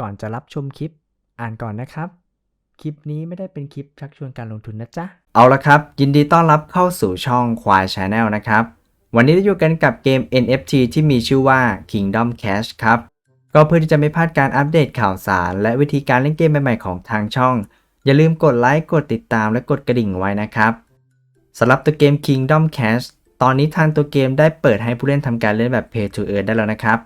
ก่อนจะรับชมคลิป อ่านก่อนนะครับ คลิปนี้ไม่ได้เป็นคลิปชักชวนการลงทุนนะจ๊ะ เอาละครับ ยินดีต้อนรับเข้าสู่ช่องควาย Channel นะครับ วันนี้เราอยู่กันกับเกม NFT ที่มีชื่อว่า Kingdom Cash ครับ ก็เพื่อที่จะไม่พลาดการอัปเดตข่าวสาร และวิธีการเล่นเกมใหม่ๆของทางช่อง อย่าลืมกดไลค์กดติดตามและกดกระดิ่งไว้นะครับสำหรับตัวเกม Kingdom Cash ตอนนี้ทางตัวเกมได้เปิดให้ผู้เล่นทำการเล่นแบบ Pay to Earn ได้แล้วนะครับ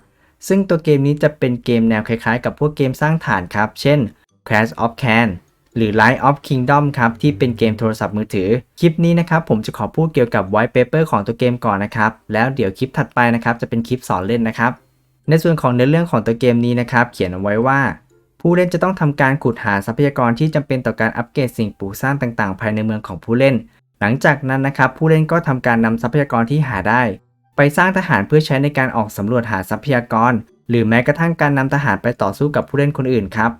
ซึ่งตัวเกมนี้จะเป็นเกมแนวคล้ายๆ กับพวกเกมสร้างฐานครับ เช่น Clash of Can หรือ Light of Kingdom ครับ ที่เป็นเกมโทรศัพท์มือถือ คลิปนี้นะครับ ผมจะขอพูดเกี่ยวกับ White Paper ของตัวเกมก่อนนะครับ แล้วเดี๋ยวคลิปถัดไปนะครับ จะเป็นคลิปสอนเล่นนะครับ ในส่วนของเนื้อเรื่องของตัวเกมนี้นะครับ เขียนเอาไว้ว่า ผู้เล่นจะต้องทำการขุดหาทรัพยากรที่จำเป็นต่อการอัปเกรดสิ่งปลูกสร้างต่างๆ ภายในเมืองของผู้เล่น หลังจากนั้นนะครับผู้เล่นก็ทำการนำทรัพยากรที่หาได้ สร้างทหารเพื่อใช้ในการออกสำรวจหาทรัพยากร หรือแม้กระทั่งการนำทหารไปต่อสู้กับผู้เล่นคนอื่นครับ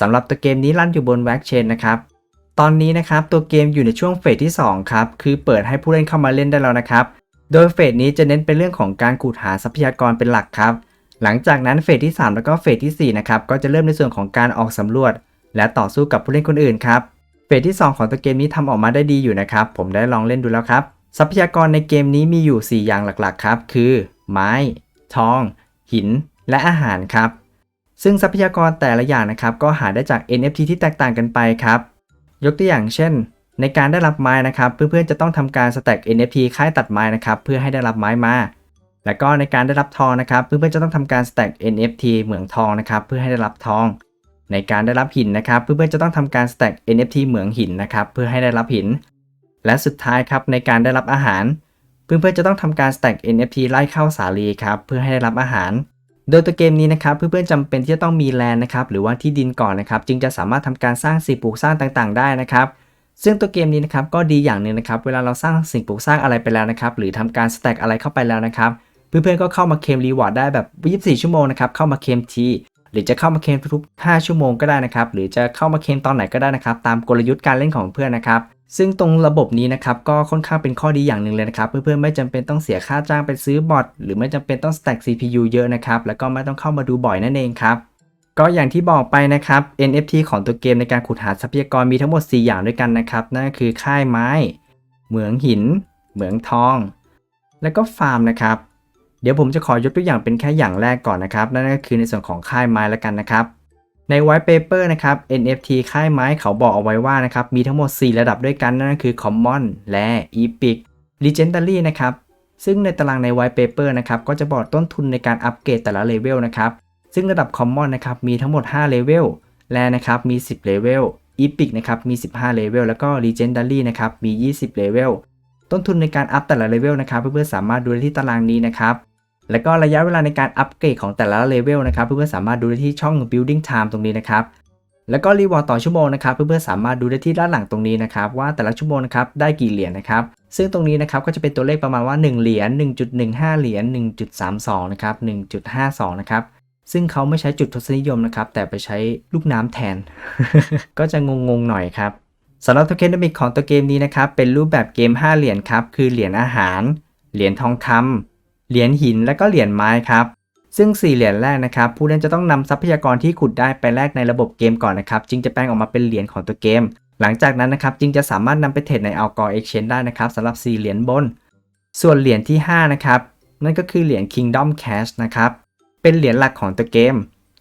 สำหรับตัวเกมนี้รันอยู่บนแว็กเชนนะครับตอนนี้นะครับตัวเกมอยู่ในช่วงเฟสที่ 2 ครับ คือเปิดให้ผู้เล่นเข้ามาเล่นได้แล้วนะครับ โดยเฟสนี้จะเน้นเป็นเรื่องของการขุดหาทรัพยากรเป็นหลักครับ หลังจากนั้นเฟสที่ 3 แล้วก็เฟสที่ 4 นะครับ ก็จะเริ่มในส่วนของการออกสำรวจ และต่อสู้กับผู้เล่นคนอื่นครับ เฟสที่ 2 ของตัวเกมนี้ทำออกมาได้ดีอยู่นะครับ ผมได้ลองเล่นดูแล้วครับ ทรัพยากรในเกมนี้มีอยู่ 4 อย่างหลักๆครับ คือ ไม้ ทอง หิน และอาหารครับ ซึ่งทรัพยากรแต่ละอย่างนะครับ ก็หาได้จาก NFT ที่แตกต่างกันไปครับ ยกตัวอย่างเช่น ในการได้รับไม้นะครับ เพื่อนๆจะต้องทำการสแต็ก NFT ค่ายตัดไม้นะครับ เพื่อให้ได้รับไม้มา แล้วก็ในการได้รับทองนะครับ เพื่อนๆจะต้องทำการสแต็ก NFT เหมืองทองนะครับ เพื่อให้ได้รับทอง ในการได้รับหินนะครับ เพื่อนๆจะต้องทำการสแต็ก NFT เหมืองหินนะครับ เพื่อให้ได้รับหิน และสุดท้ายครับในการได้รับอาหาร เพื่อนๆจะต้องทำการสแต็ก NFT ไล่เข้าสาลีครับเพื่อให้ได้รับอาหาร โดยตัวเกมนี้นะครับเพื่อนๆจำเป็นที่จะต้องมีแลนด์นะครับหรือว่าที่ดินก่อนนะครับจึงจะสามารถทำการสร้างสิ่งปลูกสร้างต่างๆ ได้นะครับซึ่งตัวเกมนี้นะครับก็ดีอย่างหนึ่งนะครับเวลาเราสร้างสิ่งปลูกสร้างอะไรไปแล้วนะครับหรือทำการสแต็กอะไรเข้าไปแล้วนะครับเพื่อนๆก็เข้ามาเคลมรีวอร์ดได้แบบ 24 ชั่วโมงนะครับเข้ามาเคลมทีหรือจะเข้ามาเคลมทุกๆ5ชั่วโมงก็ได้นะครับหรือจะเข้ามาเคลมตอนไหนก็ได้นะครับตามกลยุทธ์การเล่นของเพื่อนนะครับ ซึ่งตรงระบบนี้นะครับก็ค่อนข้างเป็นข้อดีอย่างหนึ่งเลยนะครับ เพื่อนๆไม่จำเป็นต้องเสียค่าจ้างไปซื้อบอทหรือไม่จำเป็นต้อง stack CPU เยอะนะครับ แล้วก็ไม่ต้องเข้ามาดูบ่อยนั่นเองครับก็อย่างที่บอกไปนะครับ NFT ของตัวเกมในการขุดหาทรัพยากรมีทั้งหมด 4 อย่างด้วยกันนะครับนั่นก็คือค่ายไม้ เหมืองหิน เหมืองทอง แล้วก็ฟาร์มนะครับ เดี๋ยวผมจะขอยกตัวอย่างเป็นแค่อย่างแรกก่อนนะครับนั่นก็คือในส่วนของค่ายไม้แล้วกันนะครับ ใน white paper นะครับ NFT ค่ายไม้เขาบอกเอาไว้ว่านะครับ มีทั้งหมด 4 ระดับด้วยกัน นั่นก็คือ common และ epic legendary นะครับ ซึ่งในตารางใน white paper นะครับ ก็จะบอกต้นทุนในการอัปเกรดแต่ละเลเวลนะครับ ซึ่งระดับ common นะครับ มีทั้งหมด 5 เลเวล และนะครับ มี 10 เลเวล epic นะครับ มี 15 เลเวล แล้วก็ legendary นะครับ มี 20 เลเวล ต้นทุนในการอัพแต่ละเลเวลนะครับ เพื่อนๆสามารถดูได้ที่ตารางนี้นะครับ แล้วก็ระยะเวลาในการอัปเกรดของแต่ละเลเวลนะครับ เพื่อนๆสามารถดูได้ที่ช่อง building time ตรงนี้นะครับ แล้วก็รีวอร์ดต่อชั่วโมงนะครับเพื่อนๆสามารถดูได้ที่ด้านหลังตรงนี้นะครับ ว่าแต่ละชั่วโมงนะครับได้กี่เหรียญนะครับ ซึ่งตรงนี้นะครับก็จะเป็นตัวเลขประมาณว่า 1 เหรียญ1.15 เหรียญ1.32นะครับ1.52นะครับซึ่งเขาไม่ใช้จุดทศนิยมนะครับ แต่ไปใช้ลูกน้ำแทน ก็จะงงๆหน่อยครับสำหรับโทเค็นดมิกของตัวเกมนี้นะครับ เป็นรูปแบบเกม 5 เหรียญครับ คือเหรียญอาหาร เหรียญทองคำ เหรียญหินและก็เหรียญไม้ครับซึ่ง 4 เหรียญแรกนะครับ ผู้เล่นจะต้องนำทรัพยากรที่ขุดได้ไปแลกในระบบเกมก่อนนะครับ จึงจะแปลงออกมาเป็นเหรียญของตัวเกม หลังจากนั้นนะครับจึงจะสามารถนำไปเทรดใน Algor Exchange ได้นะครับสำหรับ 4 เหรียญบน ส่วนเหรียญที่ 5 นะครับ นั่นก็คือเหรียญ Kingdom Cash นะครับ เป็นเหรียญหลักของตัวเกม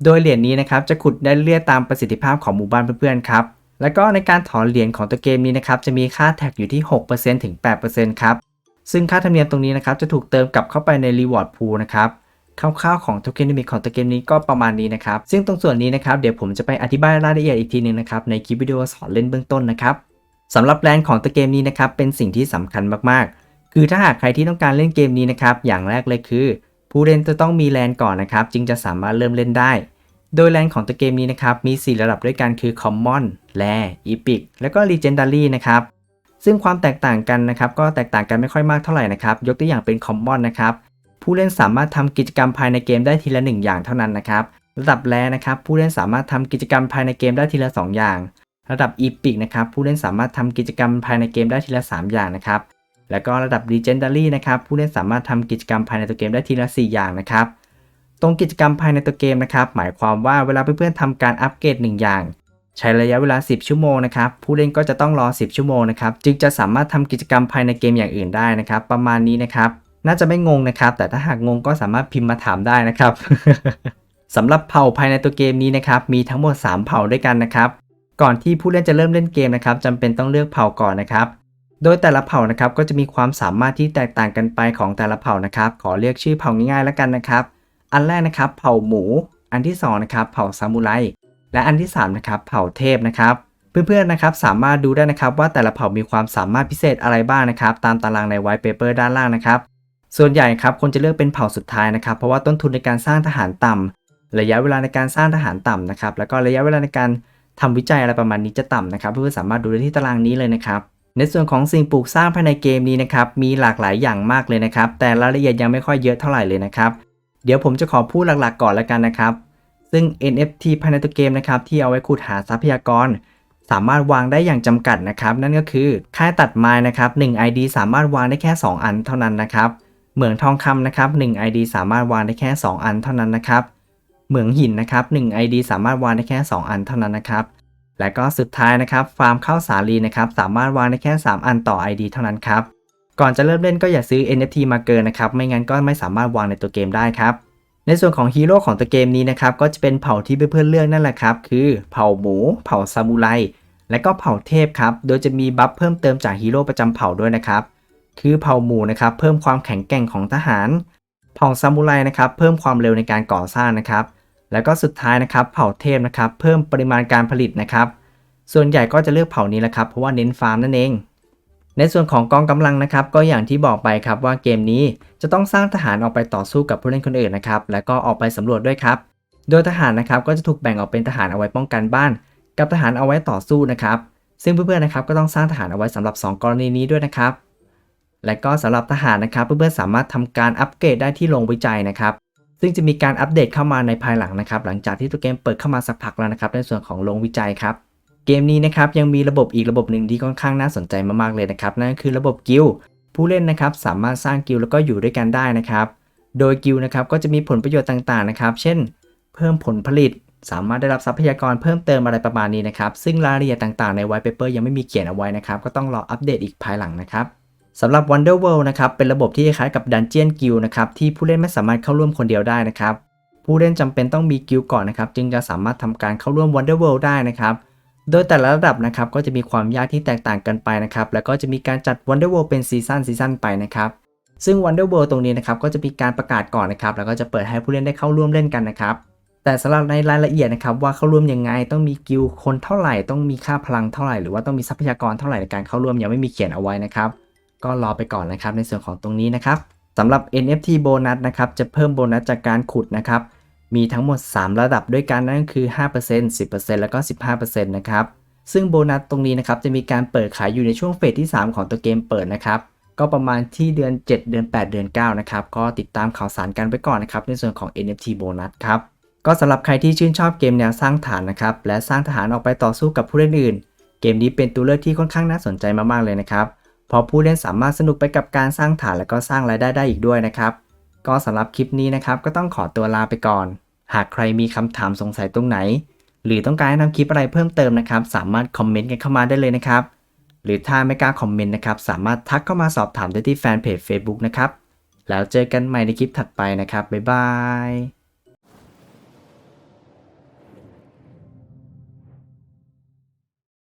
โดยเหรียญนี้นะครับจะขุดได้เรื่อยตามประสิทธิภาพของหมู่บ้านเพื่อนๆครับ แล้วก็ในการถอนเหรียญของตัวเกมนี้นะครับจะมีค่าแท็กอยู่ที่ 6%ถึง 8%ครับ ซึ่งค่าธรรมเนียมตรงนี้นะครับจะถูกเติมกลับเข้าไปใน Reward Pool นะครับคร่าวๆของโทเค็นดิมิของตัวเกมนี้ก็ประมาณนี้นะครับ ซึ่งตรงส่วนนี้นะครับเดี๋ยวผมจะไปอธิบายรายละเอียดอีกทีหนึงนะครับในคลิปวิดีโอสอนเล่นเบื้องต้นนะครับสำหรับแลนด์ของตัวเกมนี้นะครับเป็นสิ่งที่สำคัญมากๆ คือถ้าหากใครที่ต้องการเล่นเกมนี้นะครับอย่างแรกเลยคือ ผู้เล่นจะต้องมีแลนด์ก่อนนะครับจึงจะสามารถเริ่มเล่นได้ โดยแลนด์ของตัวเกมนี้นะครับมี 4 ระดับด้วยกันคือ Common และ Epic แล้วก็ Legendary นะครับ ซึ่งความแตกต่างกันนะครับก็แตกต่างกันไม่ค่อยมากเท่าไหร่นะครับยกตัวอย่างเป็น Common นะครับผู้เล่นสามารถทำกิจกรรมภายในเกมได้ทีละ 1 อย่างเท่านั้นนะครับระดับแรนะครับผู้เล่นสามารถทำกิจกรรมภายในเกมได้ทีละ 2 อย่าง ระดับ Epic นะครับผู้เล่นสามารถทำกิจกรรมภายในเกมได้ทีละ 3 อย่างนะครับแล้วก็ระดับ Legendary นะครับผู้เล่นสามารถทำกิจกรรมภายในตัวเกมได้ทีละ 4 อย่างนะครับตรงกิจกรรมภายในตัวเกมนะครับหมายความว่าเวลาเพื่อนๆทำการอัปเกรดหนึ่งอย่าง ใช้ระยะเวลา 10 ชั่วโมงนะครับ ผู้เล่นก็จะต้องรอ 10 ชั่วโมงนะครับ จึงจะสามารถทำกิจกรรมภายในเกมอย่างอื่นได้นะครับ ประมาณนี้นะครับ น่าจะไม่งงนะครับ แต่ถ้าหากงงก็สามารถพิมพ์มาถามได้นะครับสำหรับเผ่าภายในตัวเกมนี้นะครับ มีทั้งหมด 3 เผ่าด้วยกันนะครับ ก่อนที่ผู้เล่นจะเริ่มเล่นเกมนะครับจำเป็นต้องเลือกเผ่าก่อนนะครับ โดยแต่ละเผ่านะครับก็จะมีความสามารถที่แตกต่างกันไปของแต่ละเผ่านะครับ ขอเรียกชื่อเผ่าง่ายๆแล้วกันนะครับ อันแรกนะครับ เผ่าหมู อันที่สองนะครับ เผ่าซามูไร และอันที่สามนะครับเผ่าเทพนะครับเพื่อนๆนะครับสามารถดูได้นะครับว่าแต่ละเผ่ามีความสามารถพิเศษอะไรบ้างนะครับ ตามตารางในไวท์เปเปอร์ด้านล่างนะครับ ส่วนใหญ่ครับคนจะเลือกเป็นเผ่าสุดท้ายนะครับ เพราะว่าต้นทุนในการสร้างทหารต่ำระยะเวลาในการสร้างทหารต่ำนะครับแล้วก็ระยะเวลาในการทำวิจัยอะไรประมาณนี้จะต่ำนะครับเพื่อนๆสามารถดูได้ที่ตารางนี้เลยนะครับในส่วนของสิ่งปลูกสร้างภายในเกมนี้นะครับมีหลากหลายอย่างมากเลยนะครับ แต่รายละเอียดยังไม่ค่อยเยอะเท่าไหร่เลยนะครับ เดี๋ยวผมจะขอพูดหลักๆ ก่อนแล้วกันนะครับ ซึ่ง NFT ภายในตัวเกมนะครับที่เอาไว้ขุดหาทรัพยากร สามารถวางได้อย่างจำกัดนะครับ นั่นก็คือค่ายตัดไม้นะครับ1 ID สามารถวางได้แค่ 2 อันเท่านั้นนะครับเหมืองทองคำนะครับ1 ID สามารถวางได้แค่ 2 อันเท่านั้นนะครับเหมืองหินนะครับ1 ID สามารถวางได้แค่ 2 อันเท่านั้นนะครับและก็สุดท้ายนะครับฟาร์มข้าวสาลีนะครับสามารถวางได้แค่ 3 อันต่อ ID เท่านั้นครับก่อนจะเริ่มเล่นก็อย่าซื้อ NFT มาเกินนะครับ ไม่งั้นก็ไม่สามารถวางในตัวเกมได้ครับ ในส่วนของฮีโร่ของตัวเกมนี้นะครับก็จะเป็นเผ่าที่เพื่อนๆเลือกนั่นแหละครับ คือเผ่าหมู เผ่าซามูไร และก็เผ่าเทพครับ โดยจะมีบัฟเพิ่มเติมจากฮีโร่ประจำเผ่าด้วยนะครับ คือเผ่าหมูนะครับเพิ่มความแข็งแกร่งของทหาร เผ่าซามูไรนะครับเพิ่มความเร็วในการก่อสร้างนะครับ แล้วก็สุดท้ายนะครับเผ่าเทพนะครับเพิ่มปริมาณการผลิตนะครับ ส่วนใหญ่ก็จะเลือกเผ่านี้แหละครับเพราะว่าเน้นฟาร์มนั่นเอง ในส่วนของกองกำลังนะครับก็อย่างที่บอกไปครับว่าเกมนี้จะต้องสร้างทหารออกไปต่อสู้กับผู้เล่นคนอื่นนะครับแล้วก็ออกไปสำรวจด้วยครับ โดยทหารนะครับก็จะถูกแบ่งออกเป็นทหารเอาไว้ป้องกันบ้าน กับทหารเอาไว้ต่อสู้นะครับ ซึ่งเพื่อนๆนะครับก็ต้องสร้างทหารเอาไว้สำหรับ 2 กรณีนี้ด้วยนะครับ และก็สำหรับทหารนะครับเพื่อนๆสามารถทำการอัปเกรดได้ที่โรงวิจัยนะครับซึ่งจะมีการอัปเดตเข้ามาในภายหลังนะครับ หลังจากที่ตัวเกมเปิดเข้ามาสักพักแล้วนะครับ ในส่วนของโรงวิจัยครับ เกมนี้นะครับยังมีระบบอีกระบบหนึ่งที่ค่อนข้างน่าสนใจมากๆเลยนะครับนั่นก็คือระบบกิลผู้เล่นนะครับสามารถสร้างกิลแล้วก็อยู่ด้วยกันได้นะครับ โดยกิลนะครับก็จะมีผลประโยชน์ต่างๆนะครับ เช่น เพิ่มผลผลิต สามารถได้รับทรัพยากรเพิ่มเติมอะไรประมาณนี้นะครับ ซึ่งรายละเอียดต่างๆใน white paper ยังไม่มีเขียนเอาไว้นะครับ ก็ต้องรออัปเดตอีกภายหลังนะครับสำหรับ Wonder World นะครับเป็นระบบที่คล้ายกับ Dungeon Guild นะครับที่ผู้เล่นไม่สามารถเข้าร่วมคนเดียวได้นะครับ ผู้เล่นจำเป็นต้องมีกิลด์ก่อนนะครับ จึงจะสามารถทำการเข้าร่วม Wonder World ได้นะครับ โดยแต่ละระดับนะครับก็จะมีความยากที่แตกต่างกันไปนะครับแล้วก็จะมีการจัด Wonder World เป็นซีซั่นซีซั่นไปนะครับซึ่ง Wonder World ตรงนี้นะครับก็จะมีการประกาศก่อนนะครับแล้วก็จะเปิดให้ผู้เล่นได้เข้าร่วมเล่นกันนะครับแต่สำหรับในรายละเอียดนะครับว่าเข้าร่วมยังไงต้องมีกิลคนเท่าไหร่ ต้องมีค่าพลังเท่าไหร่หรือว่าต้องมีทรัพยากรเท่าไหร่ในการเข้าร่วมยังไม่มีเขียนเอาไว้นะครับก็รอไปก่อนนะครับในส่วนของตรงนี้นะครับสำหรับ NFT โบนัสนะครับจะเพิ่มโบนัสจากการขุดนะครับ มีทั้งหมด 3 ระดับด้วยกันนั่นก็คือ 5% 10%แล้วก็ 15%นะครับ ซึ่งโบนัสตรงนี้นะครับจะมีการเปิดขายอยู่ในช่วงเฟสที่ 3 ของตัวเกมเปิดนะครับ ก็ประมาณที่เดือน 7 เดือน 8 เดือน 9 นะครับ ก็ติดตามข่าวสารกันไปก่อนนะครับ ในส่วนของ NFT โบนัสครับ ก็สำหรับใครที่ชื่นชอบเกมแนวสร้างฐานนะครับ และสร้างทหารออกไปต่อสู้กับผู้เล่นอื่น เกมนี้เป็นตัวเลือกที่ค่อนข้างน่าสนใจมากๆเลยนะครับ เพราะผู้เล่นสามารถสนุกไปกับการสร้างฐานและก็สร้างรายได้ได้อีกด้วยนะครับ ก็สำหรับคลิปนี้นะครับ ก็ต้องขอตัวลาไปก่อน หากใครมีคำถามสงสัยตรงไหน หรือต้องการให้ทำคลิปอะไรเพิ่มเติมนะครับ สามารถคอมเมนต์กันเข้ามาได้เลยนะครับ หรือถ้าไม่กล้าคอมเมนต์นะครับ สามารถทักเข้ามาสอบถามได้ที่แฟนเพจ Facebook นะครับ แล้วเจอกันใหม่ในคลิปถัดไปนะครับ บ๊ายบาย